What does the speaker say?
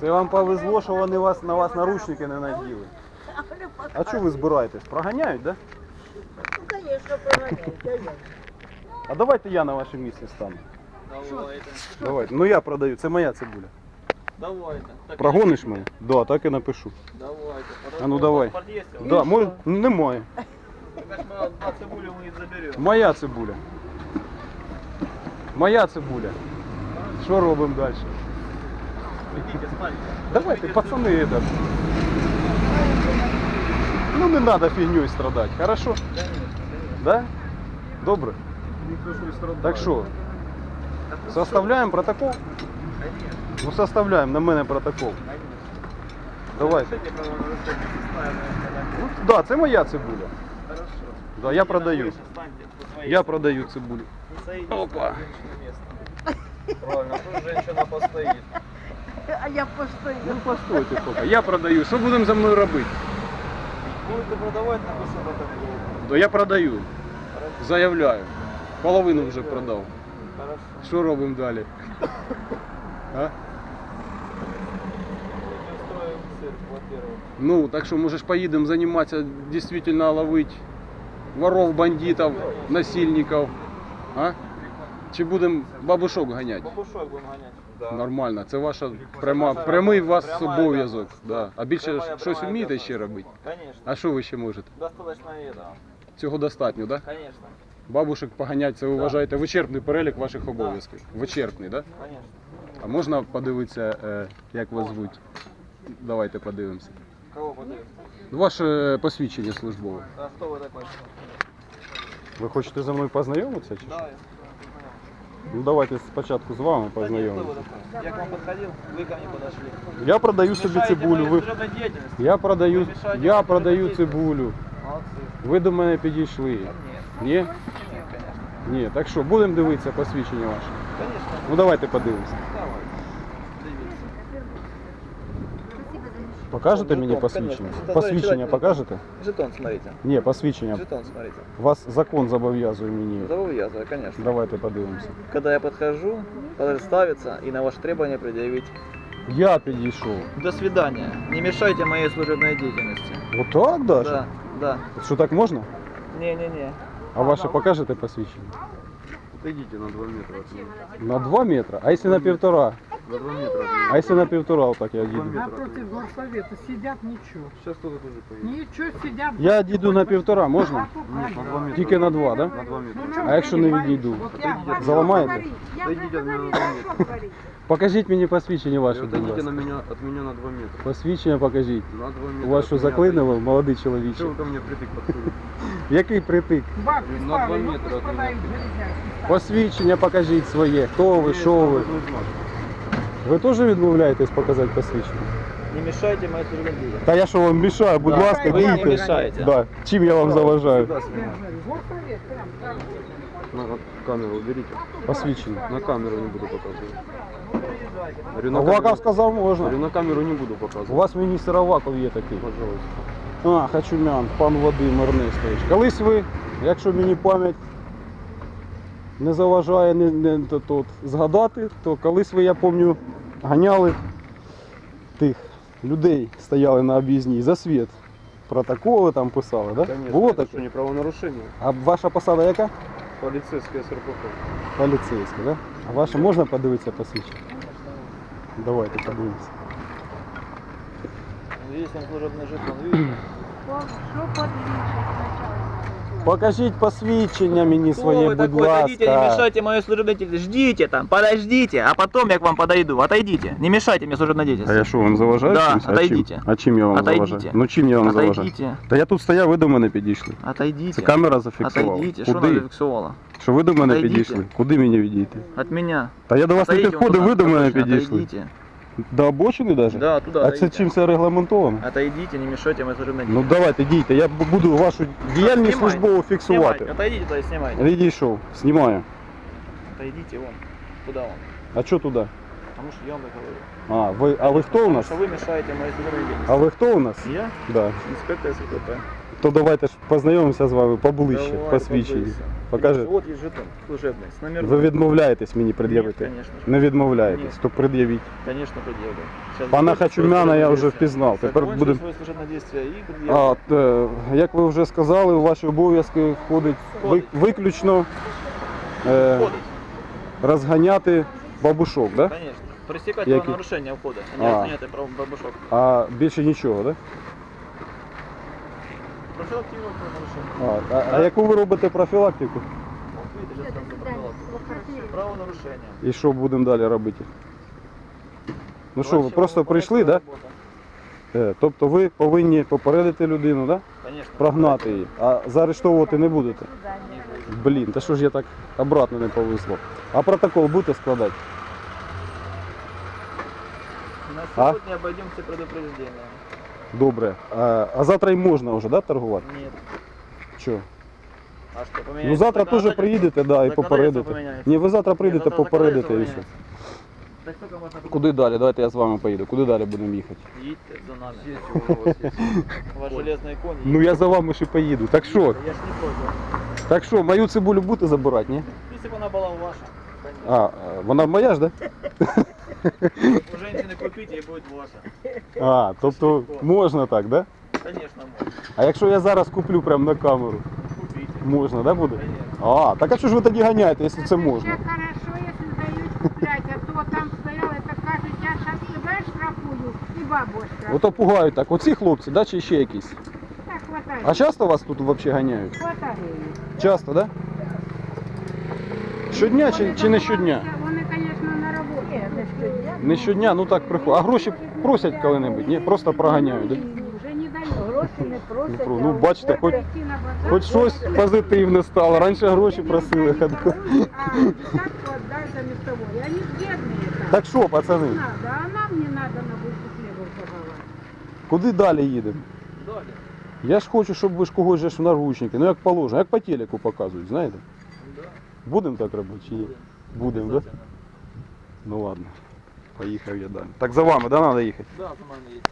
Це вам повезло, що вони вас на вас наручники не наділи. А чого ви збираєтесь? Проганяють, да? Ну, да я. А давайте я на вашому місці стану. Давайте. Давайте. Ну я продаю, це моя цибуля. Давайте. Так, Прогониш мене? Да, так і напишу. Давайте. А ну давай. Да. Немає. Так цибулю мы и заберем. Моя цибуля. Моя цибуля. Що робимо далі? Давайте, пацани, этот. Ну не надо фігньою страдати, хорошо? Да? Добре? Так що, составляємо протокол? Ну составляємо на мене протокол. Составим, Ну, да, це моя цибуля. Хорошо. Да, я продаю. Я продаю цибулю. Опа. на женщину место. Правильно, тут женщина постоит. А я постою. Ну постойте поки. Я продаю. Що будемо за мною робити? Будете продавать, напишу протокол. Да я продаю. Заявляю. Половину вже продав. Хорошо. Що робимо далі? А? Не устроим цирк, во-первых. Ну, так що, може ж поїдемо займатися, дійсно ловити воров, бандитів, насильників. А? Чи будемо бабушок ганяти? Бабушок будем гонять. Да. Нормально, це ваша пряма, прямий вас пряма обов'язок. Да. А більше Пряма, щось пряма вмієте ще робити? Конечно. А що ви ще можете? Достаточно этого. Цього достатньо, так? Да? Конечно. Бабушек поганять, це ви Да. вважаєте вичерпний перелік ваших обов'язків. Вичерпний, так? Да? Конечно. А можна подивитися, е, як вас звуть? Давайте подивимося. Кого подают? Ваше посвідчення службове. А кто вы такой? Ви хочете зі мною познайомитися? Чи? Да, що? я. Ну давайте спочатку з вами Да нет, кто вы познайомимося. такой? Я к вам подходил, вы ко мне подошли. Я продаю собі Мешаете цибулю. моей Ви... служебной деятельности. Я продаю, Ви мішаєте я моїй продаю служебній цибулю. Молодцы. Ви до мене підійшли. Нет. Ні? Нет, конечно. Ні. Так що, будемо дивитися посвідчення ваше. Конечно. Ну давайте подивимося. Давай. Дивіться. Покажете мені Жетон, посвідчення? конечно. Посвідчення Жетон. покажете? Жетон смотрите. Ні, посвідчення. Жетон смотрите. Вас закон зобов'язує мені. Зобов'язую, конечно. Давайте подивимося. Когда я подхожу, представиться и на ваши требования предъявить. Я підійшов. До свидания. Не мешайте моей служебной деятельности. Отак даже? Да, да. Що так можна? Не-не-не. А ваше покажете посвідчення? Отойдите на 2 метра от меня. На 2 метра? А якщо на півтора? На 2 метра. А якщо на півтора, отак я їду? Напротив горсовета сидят ничего. Сейчас кто-то тоже поедет. Ничего сидят. Я дійду на півтора, можна? Нет, на 2 метра. Тільки на два, да? На 2 метра. А якщо не відійду? Заламаєте? Отойдите от меня на 2 метра. Покажіть мені посвідчення ваше, будь Отойдите на ласка. меня, от меня на 2 метра. Посвідчення покажіть. На 2 метра. У вас що заклинило, молодий чоловіче? Что вы ко мне притык подходите? Який притик? Бабки На два ну метра пусть от железяки. Посвідчення покажіть своє. Хто ви, що ви? Ви теж відмовляєтесь показати посвідчення? Не мешайте моей служебной деятельности. Та я що вам мішаю, будь Да, ласка, ви не дійте. мішаєте. Да. Чим я вам заважаю? Сюда снимай. Горсовет, прям, прям. На камеру уберите. Посвідчення. На камеру не буду показывать. Говорю, на Аваков камеру, сказав говорю, можна. на камеру не буду У показывать. вас міністр Аваков є такий. Пожалуйста. А, Хачумян, пан Вадим Ернестович. Колись ви, якщо мені пам'ять не заважає не, не, то, то, згадати, то колись ви, я пам'ятаю, ганяли тих людей, стояли на об'їзній за світ. Протоколи там писали, да? Конечно, Було это таке? что, не правонарушение? А ваша посада яка? Полицейская СРПП. Поліцейська, да? А ваша можна подивитися посвідчення? Давайте подивимося. Есть там служебный жетон, видите? Что подвижет сначала? Покажіть посвідчення мені Кто своє, вы будь такой? Отойдите, не ласка. мешайте моей служебной деятельности. Ждите там, подождите, а потом я к вам подойду. Отойдите, не мешайте мне служебной А деятельности. я що, вам заважаю? Да, чимось? А отойдіть. чим? А чим я вам Отойдіть. заважаю? Ну чим я вам заважаю? Отойдите, Та я тут стояв, ви до мене підійшли. Це отойдите. камера зафіксувала. Отойдите, что она Куди? зафиксировала? Що ви до мене Отойдіть. підійшли? Куди мені відійти? От меня. Та я до вас не Отойдите, вон підходив, туда, ви до мене точно, підійшли. Отойдите. До обочини навіть? Да, туда А це чим це регламентовано? Отойдите, не мешайте моей служебной Ну давайте, дійте, я буду вашу діяльність Знімайте. службову Снимайте, отойдите туда и снимайте. Відійшов, знімаю. Отойдите вон. Куда вон? А що туди? Потому что я вам так говорю. А, ви, а ви хто у Потому нас? что вы мешаете моей деятельности. А ви хто у нас? Я? Да. Инспектор СКП. То давайте ж познайомимося з вами поближче, Давай, посвідчення. поближче. Покажи. Вот есть жетон служебный. С номером. Ви відмовляєтесь мені пред'явити? же. Не відмовляєтесь, Ні. то пред'явіть. Конечно, предъявлю. Сейчас Пана закончу свое Хачумяна я служебное вже действие. впізнав. Тепер Закончу будем- своє служебне дійство і А, пред'явлю. е, як ви вже сказали, у ваші обов'язки входить ви- виключно е, розганяти бабушок, да? Конечно. Пресекать Які? правонарушення входа, а не А. прав бабушок. а більше нічого, да? Профілактивне правонарушення. А, а, а яку ви робите профілактику? За профілактика. Правонарушення. І що будемо далі робити? Ну що, ви просто прийшли, да? Е, тобто ви повинні попередити людину, да? Конечно. прогнати її, а заарештовувати не будете. Блін, та що ж я так обратно не повезло. А протокол будете складати? На сьогодні обойдемо всі предупреждення. Добре. А, а завтра й можна вже, да, торгувати? Ні. Що? А що, Ну завтра теж законодательство? приїдете, да, і Законодательство попередите. поміняється. Ні, ви завтра прийдете, завтра попередите і все. поміняється. Так скільки можна Куди далі? Давайте я з вами поїду. Куди далі будемо їхати? Їдьте за нами. У вас. Ваш железний конь. Ну я за вами ще поїду. Так що? Я ж не проти. Так що, мою цибулю будете забирати, ні? Якщо б вона була ваша. А, е, вона моя ж, да? У женщини купіть і буде ваша. А, тобто можна так, да? Конечно, можна. А якщо я зараз куплю прямо на камеру, Купіть. можна, да, буде? Конечно. А, так а що ж ви тоді ганяєте, якщо це можна? Це хорошо, якщо дають купляти, а то там стояли, так кажуть, я зараз тебе штрафую і бабу штрафую. Ото пугають так. Оці хлопці, да, чи ще якісь? Так. А часто вас тут взагалі ганяють? Хватай. Часто, да? Щодня чи, чи не щодня? Не щодня. Не щодня, ну так приходять. А гроші просять коли-небудь? Ні, просто проганяють. Да? Вже не дають. Гроші не просять. Не про- ну, бачите, хоч- прийти на базар, Хоч щось позитивне стало. Раніше гроші просили. А десятку отдай за мостовой. Они бедные там. Так що, пацани, Не надо, а нам не надо на вышку хлеба продавать. куди далі їдемо? Далі. Я ж хочу, щоб ви ж когось же ж в наручники, ну як положено, як по телеку показують, знаєте? Да. Будемо так робити чи ні? Будемо, да? Ну ладно. Поїхав я далі. Так за вами, да, треба їхати? Да, за вами їдьте.